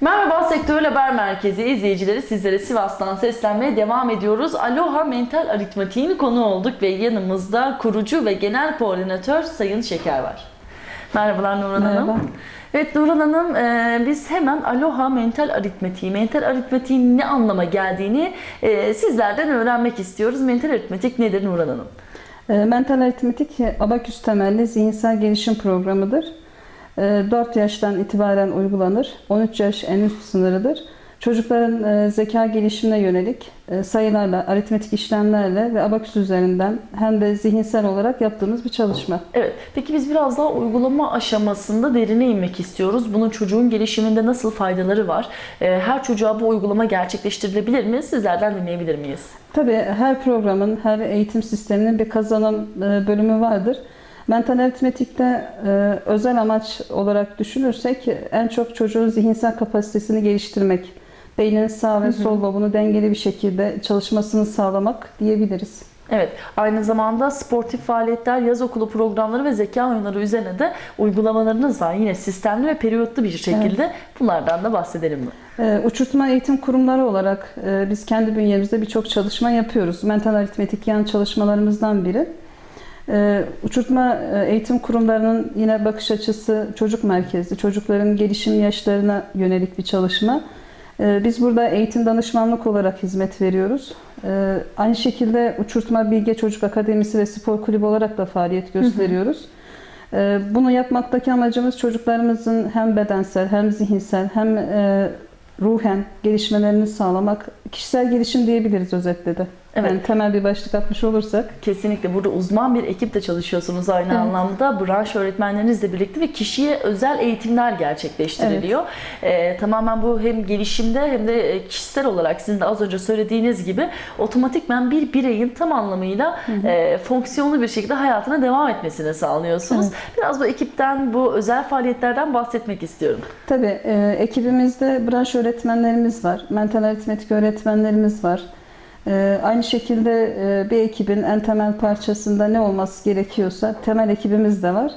Merhaba Sektörel Haber Merkezi izleyicileri sizlere Sivas'tan seslenmeye devam ediyoruz. Aloha Mental Aritmatiğin konu olduk ve yanımızda kurucu ve genel koordinatör Sayın Şeker var. Merhabalar Nurhan Merhaba. Hanım. Evet Nurhan Hanım e, biz hemen Aloha Mental Aritmatiği, mental aritmatiğin ne anlama geldiğini e, sizlerden öğrenmek istiyoruz. Mental aritmetik nedir Nurhan Hanım? E, Mental aritmetik abaküs temelli zihinsel gelişim programıdır. 4 yaştan itibaren uygulanır. 13 yaş en üst sınırıdır. Çocukların e, zeka gelişimine yönelik e, sayılarla, aritmetik işlemlerle ve abaküs üzerinden hem de zihinsel olarak yaptığımız bir çalışma. Evet. Peki biz biraz daha uygulama aşamasında derine inmek istiyoruz. Bunun çocuğun gelişiminde nasıl faydaları var? E, Her çocuğa bu uygulama gerçekleştirilebilir mi? Sizlerden dinleyebilir miyiz? Tabii her programın, her eğitim sisteminin bir kazanım e, bölümü vardır. Mental aritmetikte e, özel amaç olarak düşünürsek en çok çocuğun zihinsel kapasitesini geliştirmek, beynin sağ ve sol lobunu dengeli bir şekilde çalışmasını sağlamak diyebiliriz. Evet. Aynı zamanda sportif faaliyetler, yaz okulu programları ve zeka oyunları üzerine de uygulamalarınız var. Yine sistemli ve periyotlu bir şekilde bunlardan da bahsedelim mi? E, Uçurtma eğitim kurumları olarak e, biz kendi bünyemizde birçok çalışma yapıyoruz. Mental aritmetik yan çalışmalarımızdan biri. E, Uçurtma e, eğitim kurumlarının yine bakış açısı çocuk merkezli, çocukların gelişim yaşlarına yönelik bir çalışma. E, Biz burada eğitim danışmanlık olarak hizmet veriyoruz. E, Aynı şekilde Uçurtma Bilge Çocuk Akademisi ve Spor Kulübü olarak da faaliyet gösteriyoruz. Bunu yapmaktaki amacımız çocuklarımızın hem bedensel hem zihinsel hem e, ruhen gelişmelerini sağlamak. Kişisel gelişim diyebiliriz özetle de. Evet. Yani temel bir başlık atmış olursak. Kesinlikle burada uzman bir ekiple çalışıyorsunuz aynı Evet. anlamda. Branş öğretmenlerinizle birlikte ve kişiye özel eğitimler gerçekleştiriliyor. Ee, tamamen bu hem gelişimde hem de e, kişisel olarak sizin de az önce söylediğiniz gibi otomatikmen bir bireyin tam anlamıyla e, fonksiyonlu bir şekilde hayatına devam etmesini sağlıyorsunuz. Biraz bu ekipten, bu özel faaliyetlerden bahsetmek istiyorum. Tabii e, ekibimizde branş öğretmenlerimiz var. Mental aritmetik öğretmenlerimiz var. E, aynı şekilde e, bir ekibin en temel parçasında ne olması gerekiyorsa temel ekibimiz de var.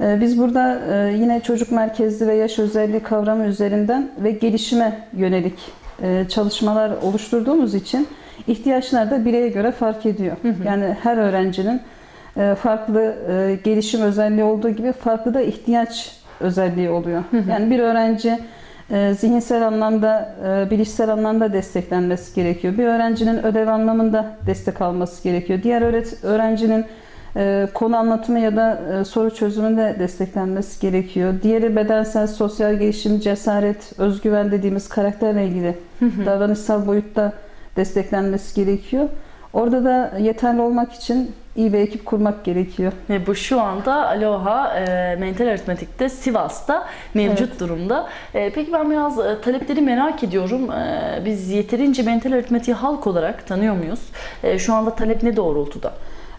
E, biz burada e, yine çocuk merkezli ve yaş özelliği kavramı üzerinden ve gelişime yönelik e, çalışmalar oluşturduğumuz için ihtiyaçlar da bireye göre fark ediyor. Yani her öğrencinin e, farklı e, gelişim özelliği olduğu gibi farklı da ihtiyaç özelliği oluyor. Yani bir öğrenci zihinsel anlamda, e, bilişsel anlamda desteklenmesi gerekiyor. Bir öğrencinin ödev anlamında destek alması gerekiyor. Diğer öğret öğrencinin e, konu anlatımı ya da e, soru çözümünde desteklenmesi gerekiyor. Diğeri bedensel, sosyal gelişim, cesaret, özgüven dediğimiz karakterle ilgili davranışsal boyutta desteklenmesi gerekiyor. Orada da yeterli olmak için iyi bir ekip kurmak gerekiyor. Ve bu şu anda Aloha e, Mental Aritmetik'te Sivas'ta mevcut durumda. E, peki ben biraz e, talepleri merak ediyorum. E, biz yeterince mental aritmetiği halk olarak tanıyor muyuz? E, şu anda talep ne doğrultuda?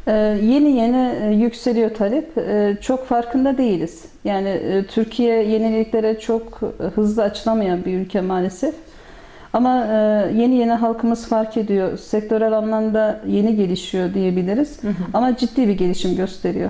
Ee, yeni yeni e, yükseliyor talep. Ee, çok farkında değiliz. Yani e, Türkiye yeniliklere çok e, hızlı açılamayan bir ülke maalesef. Ama e, yeni yeni halkımız fark ediyor. Sektörel anlamda yeni gelişiyor diyebiliriz. Ama ciddi bir gelişim gösteriyor.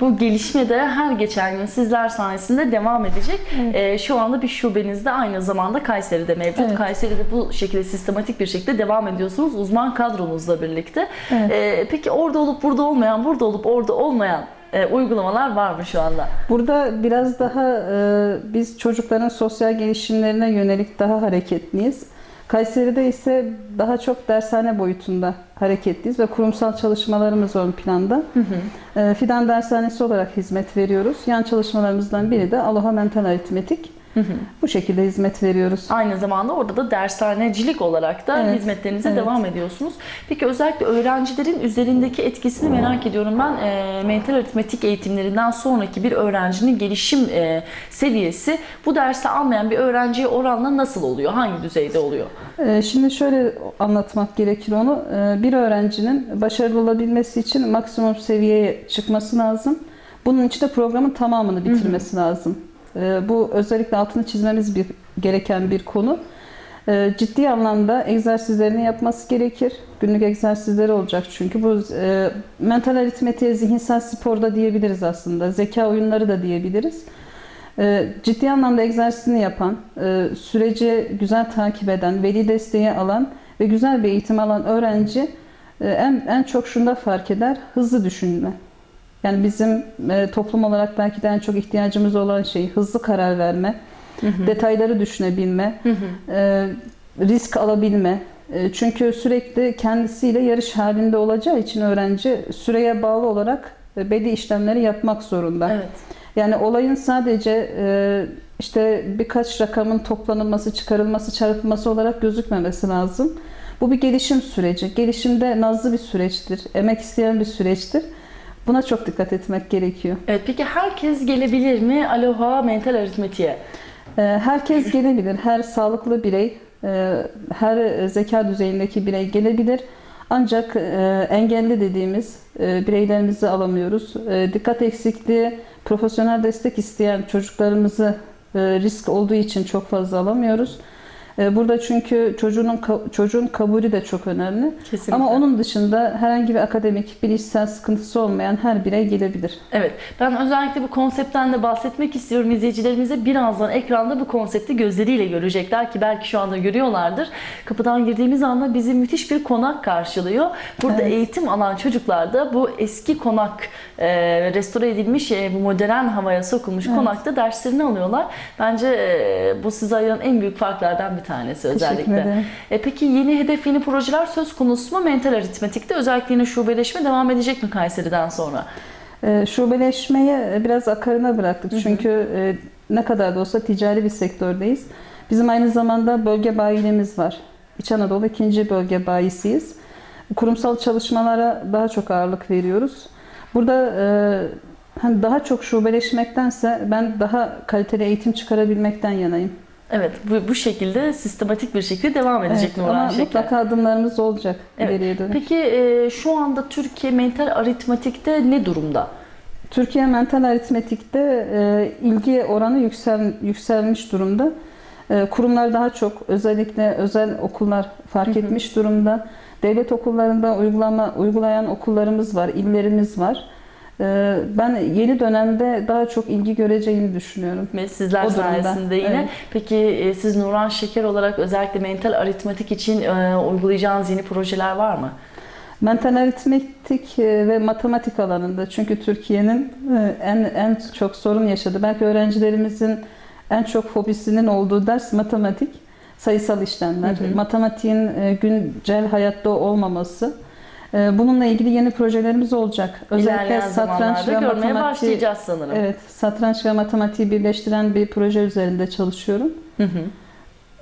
Bu gelişme de her geçen gün sizler sayesinde devam edecek. E, şu anda bir şubeniz de aynı zamanda Kayseri'de mevcut. Evet. Kayseri'de bu şekilde sistematik bir şekilde devam ediyorsunuz uzman kadronuzla birlikte. Evet. E, peki orada olup burada olmayan, burada olup orada olmayan e, uygulamalar var mı şu anda? Burada biraz daha e, biz çocukların sosyal gelişimlerine yönelik daha hareketliyiz. Kayseri'de ise daha çok dershane boyutunda hareketliyiz ve kurumsal çalışmalarımız ön planda. E, Fidan Dershanesi olarak hizmet veriyoruz. Yan çalışmalarımızdan biri de Aloha Mental Aritmetik. Bu şekilde hizmet veriyoruz. Aynı zamanda orada da dershanecilik olarak da Evet, hizmetlerinize evet. devam ediyorsunuz. Peki özellikle öğrencilerin üzerindeki etkisini merak ediyorum. Ben e, mental aritmetik eğitimlerinden sonraki bir öğrencinin gelişim e, seviyesi bu dersi almayan bir öğrenciye oranla nasıl oluyor? Hangi düzeyde oluyor? Ee, Şimdi şöyle anlatmak gerekir onu. Ee, Bir öğrencinin başarılı olabilmesi için maksimum seviyeye çıkması lazım. Bunun için de programın tamamını bitirmesi lazım. Ee, Bu özellikle altını çizmemiz bir gereken bir konu. Ee, Ciddi anlamda egzersizlerini yapması gerekir. Günlük egzersizleri olacak çünkü. Bu e, mental aritmetiğe zihinsel sporda diyebiliriz aslında. Zeka oyunları da diyebiliriz. E, ciddi anlamda egzersizini yapan, e, süreci güzel takip eden, veli desteği alan ve güzel bir eğitim alan öğrenci e, en, en çok şunda fark eder, hızlı düşünme. Yani bizim e, toplum olarak belki de en çok ihtiyacımız olan şey hızlı karar verme, detayları düşünebilme, e, risk alabilme. E, çünkü sürekli kendisiyle yarış halinde olacağı için öğrenci süreye bağlı olarak e, belli işlemleri yapmak zorunda. Evet. Yani olayın sadece e, işte birkaç rakamın toplanılması, çıkarılması, çarpılması olarak gözükmemesi lazım. Bu bir gelişim süreci. Gelişimde nazlı bir süreçtir, emek isteyen bir süreçtir. Buna çok dikkat etmek gerekiyor. Evet peki herkes gelebilir mi Aloha mental aritmetiğe? E, herkes gelebilir, her sağlıklı birey, e, her zeka düzeyindeki birey gelebilir. Ancak e, engelli dediğimiz e, bireylerimizi alamıyoruz. Dikkat eksikliği, profesyonel destek isteyen çocuklarımızı risk olduğu için çok fazla alamıyoruz. E, burada çünkü çocuğun çocuğun kabulü de çok önemli. Kesinlikle. Ama onun dışında herhangi bir akademik, bilişsel sıkıntısı olmayan her birey gelebilir. Evet, ben özellikle bu konseptten de bahsetmek istiyorum. İzleyicilerimize birazdan ekranda bu konsepti gözleriyle görecekler ki belki şu anda görüyorlardır. Kapıdan girdiğimiz anda bizi müthiş bir konak karşılıyor. Burada Evet. eğitim alan çocuklar da bu eski konak, e, restore edilmiş, e, bu modern havaya sokulmuş Evet. konakta derslerini alıyorlar. Bence e, bu size ayıran en büyük farklardan bir tanesi Teşekkür özellikle. E, peki yeni hedef, yeni projeler söz konusu mu? Mental aritmetikte özellikle yine şubeleşme devam edecek mi Kayseri'den sonra? E, şubeleşmeyi biraz akarına bıraktık. Hı hı. Çünkü e, ne kadar da olsa ticari bir sektördeyiz. Bizim aynı zamanda bölge bayiliğimiz var. İç Anadolu ikinci bölge bayisiyiz. Kurumsal çalışmalara daha çok ağırlık veriyoruz. Burada e, hani daha çok şubeleşmektense ben daha kaliteli eğitim çıkarabilmekten yanayım. Evet, bu, bu şekilde sistematik bir şekilde devam edecek Evet, Nurhan Şeker. mutlaka adımlarımız olacak Evet. ileriye dönük. Peki e, şu anda Türkiye mental aritmatikte ne durumda? Türkiye mental aritmetikte e, ilgi oranı yüksel, yükselmiş durumda. E, kurumlar daha çok özellikle özel okullar fark Hı hı. etmiş durumda. Devlet okullarında uygulama uygulayan okullarımız var, illerimiz var. E, ben yeni dönemde daha çok ilgi göreceğini düşünüyorum. Ve sizler O sayesinde yine. evet. Peki e, siz Nurhan Şeker olarak özellikle mental aritmatik için e, uygulayacağınız yeni projeler var mı? Mental aritmetik e, ve matematik alanında çünkü Türkiye'nin en en çok sorun yaşadığı belki öğrencilerimizin en çok fobisinin olduğu ders matematik, sayısal işlemler, Hı hı. matematiğin güncel hayatta olmaması. E, Bununla ilgili yeni projelerimiz olacak. Özellikle İlerleyen satranç ve görmeye başlayacağız sanırım. Evet, satranç ve matematiği birleştiren bir proje üzerinde çalışıyorum. Hı hı.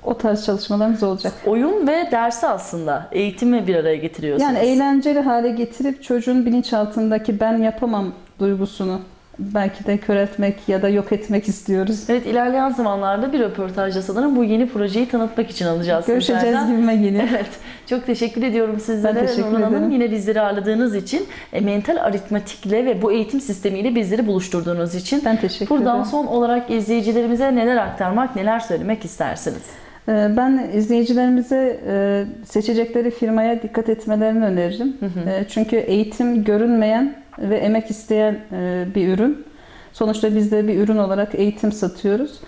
O tarz çalışmalarımız olacak. Oyun ve dersi aslında eğitimi bir araya getiriyorsunuz. Yani eğlenceli hale getirip çocuğun bilinçaltındaki ben yapamam duygusunu belki de köreltmek ya da yok etmek istiyoruz. Evet ilerleyen zamanlarda bir röportajda sanırım bu yeni projeyi tanıtmak için alacağız Görüşeceğiz sizlerden. gibime geliyor. Evet. Çok teşekkür ediyorum sizlere. Ben teşekkür Nurhan Hanım yine bizleri ağırladığınız için, e, mental aritmetikle ve bu eğitim sistemiyle bizleri buluşturduğunuz için. Ben teşekkür Buradan ederim. son olarak izleyicilerimize neler aktarmak, neler söylemek istersiniz? Ee, Ben izleyicilerimize e, seçecekleri firmaya dikkat etmelerini öneririm. Hı hı. E, Çünkü eğitim görünmeyen ve emek isteyen e, bir ürün. Sonuçta biz de bir ürün olarak eğitim satıyoruz.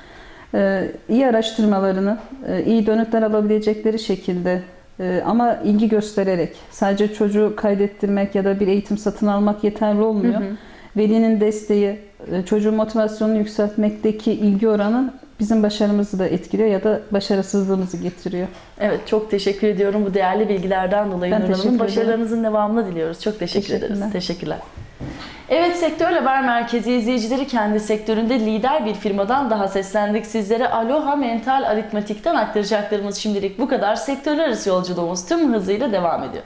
E, İyi araştırmalarını, e, iyi dönütler alabilecekleri şekilde ama ilgi göstererek sadece çocuğu kaydettirmek ya da bir eğitim satın almak yeterli olmuyor. Hı hı. Velinin desteği, çocuğun motivasyonunu yükseltmekteki ilgi oranı bizim başarımızı da etkiliyor ya da başarısızlığımızı getiriyor. Evet çok teşekkür ediyorum bu değerli bilgilerden dolayı Ben Nur Hanım. teşekkür ederim. Başarılarınızın devamını diliyoruz. Çok teşekkür ederiz. Teşekkürler. Teşekkürler. Evet Sektör Haber Merkezi izleyicileri kendi sektöründe lider bir firmadan daha seslendik sizlere. Aloha Mental Aritmatik'ten aktaracaklarımız şimdilik bu kadar. Sektörler arası yolculuğumuz tüm hızıyla devam ediyor.